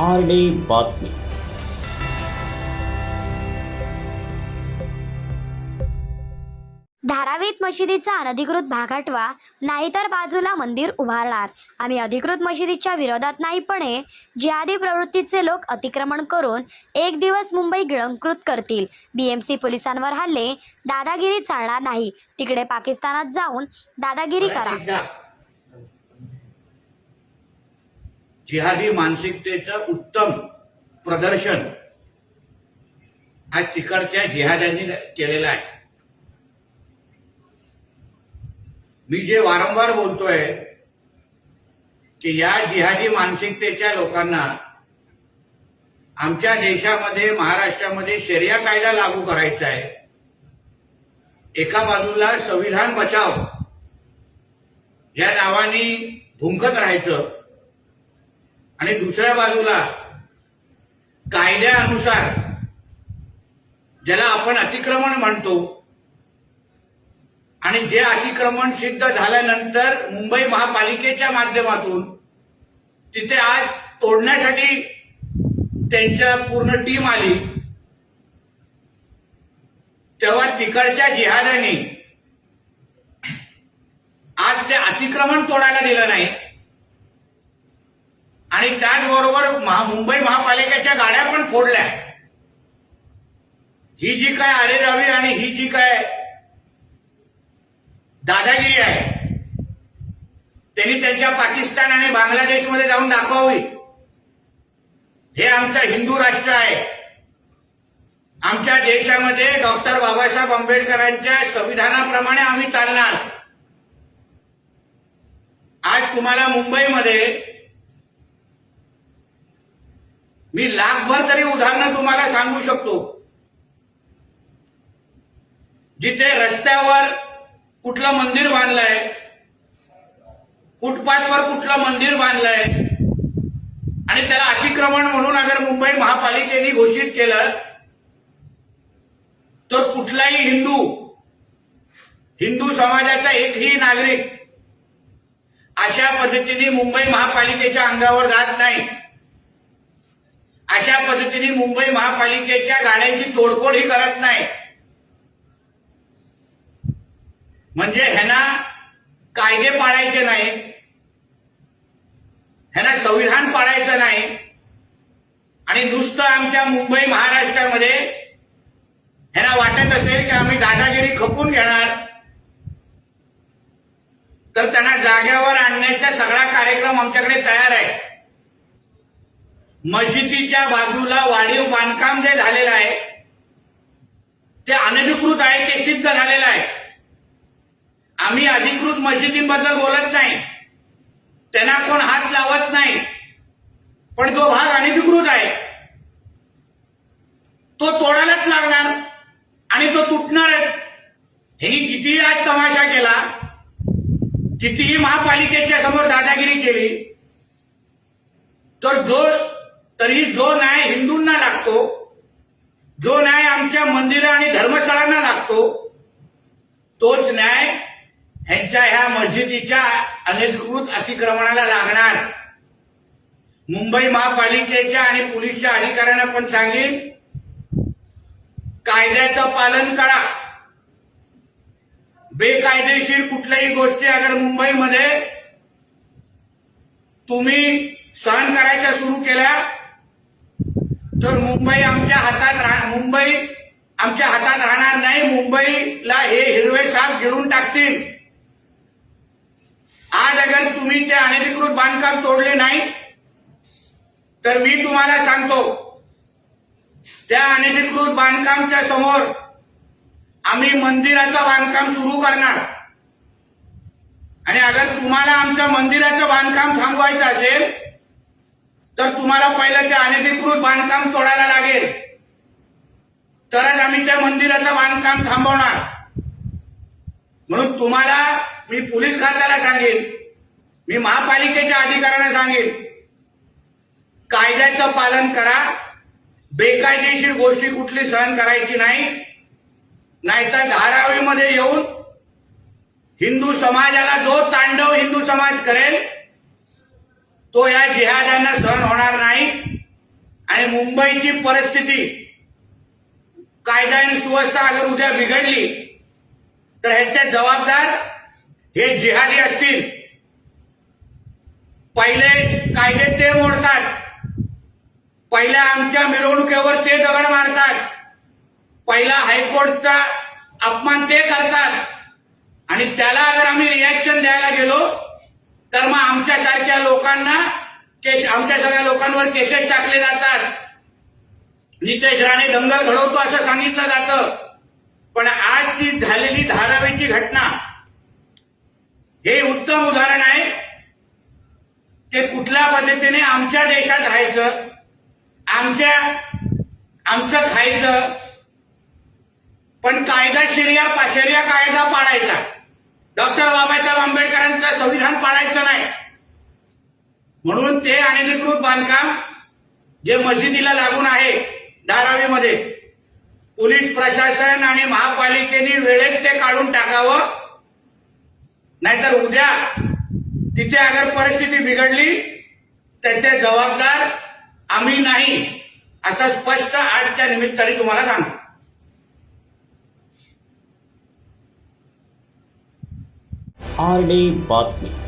R D बातमी. धारावीत मशिदीचा अनधिकृत भाग हटवा नाहीतर बाजूला मंदिर उभारणार. आम्ही अधिकृत मशिदीच्या विरोधात नाहीपणे जिहादी प्रवृत्तीचे लोक अतिक्रमण करून एक दिवस मुंबई गिळंकृत करतील. बीएमसी पोलिसांवर हल्ले दादागिरी चालणार नाही. तिकडे पाकिस्तानात जाऊन दादागिरी करा. जिहादी मानसिकतेचं उत्तम प्रदर्शन आज तिकडच्या जिहाद्यांनी केलेलं आहे. मी जे वारंवार बोलतोय की या जिहादी मानसिकतेच्या लोकांना आमच्या देशामध्ये महाराष्ट्रामध्ये शरिया कायदा लागू करायचा आहे. एका बाजूला संविधान बचाव या नावाने भुंकत राहायचं आणि दुसऱ्या बाजूला कायद्यानुसार ज्याला आपण अतिक्रमण म्हणतो आणि जे अतिक्रमण सिद्ध झाल्यानंतर मुंबई महापालिकेच्या माध्यमातून तिथे आज तोडण्यासाठी त्यांच्या पूर्ण टीम आली. तेव्हा तिकडच्या जिहाद्यांनी आज ते अतिक्रमण तोडायला दिलं नाही. आणि त्याचबरोबर महा- मुंबई महापालिकेच्या गाड्या पण फोडल्या. ही जी काय आरेरावी आणि ही जी काय दादागिरी आहे त्यांनी त्यांच्या पाकिस्तान आणि बांगलादेशमध्ये जाऊन दाखवावी. हे आमचं हिंदू राष्ट्र आहे. आमच्या देशामध्ये डॉक्टर बाबासाहेब आंबेडकरांच्या संविधानाप्रमाणे आम्ही चालणार. आज तुम्हाला मुंबईमध्ये मी लाखभर तरी उदाहरणं तुम्हाला सांगू शकतो. जिथे रस्त्यावर कुठलं मंदिर बांधलंय फुटपाथवर कुठलं मंदिर बांधलंय आणि त्याला अतिक्रमण म्हणून अगर मुंबई महापालिकेने घोषित केलं तर कुठलाही हिंदू हिंदू समाजाचा एकही नागरिक अशा पद्धतीने मुंबई महापालिकेच्या अंगावर जात नाही. अशा पद्धतीने मुंबई महापालिकेच्या गाड्यांची तोडफोड ही करत नाही. म्हणजे ह्यांना कायदे पाळायचे नाही. ह्यांना संविधान पाळायचं नाही. आणि नुसतं आमच्या मुंबई महाराष्ट्रामध्ये ह्यांना वाटत असेल की आम्ही दादागिरी खपून घेणार. तर त्यांना जाग्यावर आणण्याचा सगळा कार्यक्रम आमच्याकडे तयार आहे. मशिदीच्या बाजूला वाढीव बांधकाम जे झालेलं आहे ते अनधिकृत आहे ते सिद्ध झालेलं आहे. आम्ही अधिकृत मशिदींबद्दल बोलत नाही. त्यांना कोण हात लावत नाही. पण तो भाग अनधिकृत आहे तो तोडायलाच लागणार आणि तो तुटणारच. ह्यांनी कितीही आज तमाशा केला कितीही महापालिकेच्या समोर दादागिरी केली तर जो तरी जो न्याय हिंदूंना लागतो जो न्याय आमच्या मंदिरं आणि धर्मशाळांना लागतो तोच न्याय ह्यांच्या ह्या मस्जिदीच्या अनधिकृत अतिक्रमणाला लागणार. मुंबई महापालिकेच्या आणि पोलीसच्या अधिकाऱ्यांना पण सांगेन कायद्याचं पालन करा. बेकायदेशीर कुठल्याही गोष्टी अगर मुंबईमध्ये तुम्ही सहन करायच्या सुरू केल्या तर मुंबई आमच्या हातात राह मुंबई आमच्या हातात राहणार नाही मुंबईला हे हिरवे साप गिळून टाकतील. आज अगर तुम्ही ते अनधिकृत बांधकाम तोडले नाही तर मी तुम्हाला सांगतो त्या अनधिकृत बांधकामच्या समोर आम्ही मंदिराचं बांधकाम सुरू करणार. आणि अगर तुम्हाला आमच्या मंदिराचं बांधकाम थांबवायचं असेल तर तुम्हाला पहिलं ते अनधिकृत बांधकाम तोडायला लागेल. तरच आम्ही त्या मंदिराचं बांधकाम थांबवणार. म्हणून तुम्हाला मी पोलीस खात्याला सांगेन. मी महापालिकेच्या अधिकाऱ्यांना सांगेन. कायद्याचं पालन करा. बेकायदेशीर गोष्टी कुठली सहन करायची नाही. नाहीतर धारावीमध्ये येऊन हिंदू समाजाला जो तांडव हिंदू समाज करेल तो या जिहाद्यांना सहन होणार नाही. आणि मुंबईची परिस्थिती कायदा आणि सुव्यवस्था अगर उद्या बिघडली तर ह्याचे जबाबदार हे जिहादी असतील. पहिले कायदे ते मोडतात. पहिल्या आमच्या मिरवणुकीवर ते दगड मारतात. पहिला हायकोर्टचा अपमान ते करतात. आणि त्याला अगर आम्ही रिॲक्शन द्यायला गेलो तर मग आमच्यासारख्या लोकांना केस आमच्या सगळ्या लोकांवर केसेस टाकले जातात. नितेश राणे दंगल घडवतो असं सांगितलं जातं. पण आज जी झालेली धारावीची घटना हे उत्तम उदाहरण आहे. की कुठल्या पद्धतीने आमच्या देशात राहायचं आमच्या आमचं खायचं पण कायदा शिर्या शरिया कायदा पाळायचा. डॉक्टर बाबासाहेब आंबेडकर संविधान पाळायचं नाही म्हणून ते अनधिकृत बांधकाम जे मस्जिदीला लागून आहे धारावीमध्ये पोलीस प्रशासन आणि महापालिकेने वेळेत ते काढून टाकावं. नाहीतर उद्या तिथे अगर परिस्थिती बिघडली त्याचे जबाबदार आम्ही नाही असं स्पष्ट आजच्या निमित्ताने तुम्हाला सांगतो. आर डी बातमी.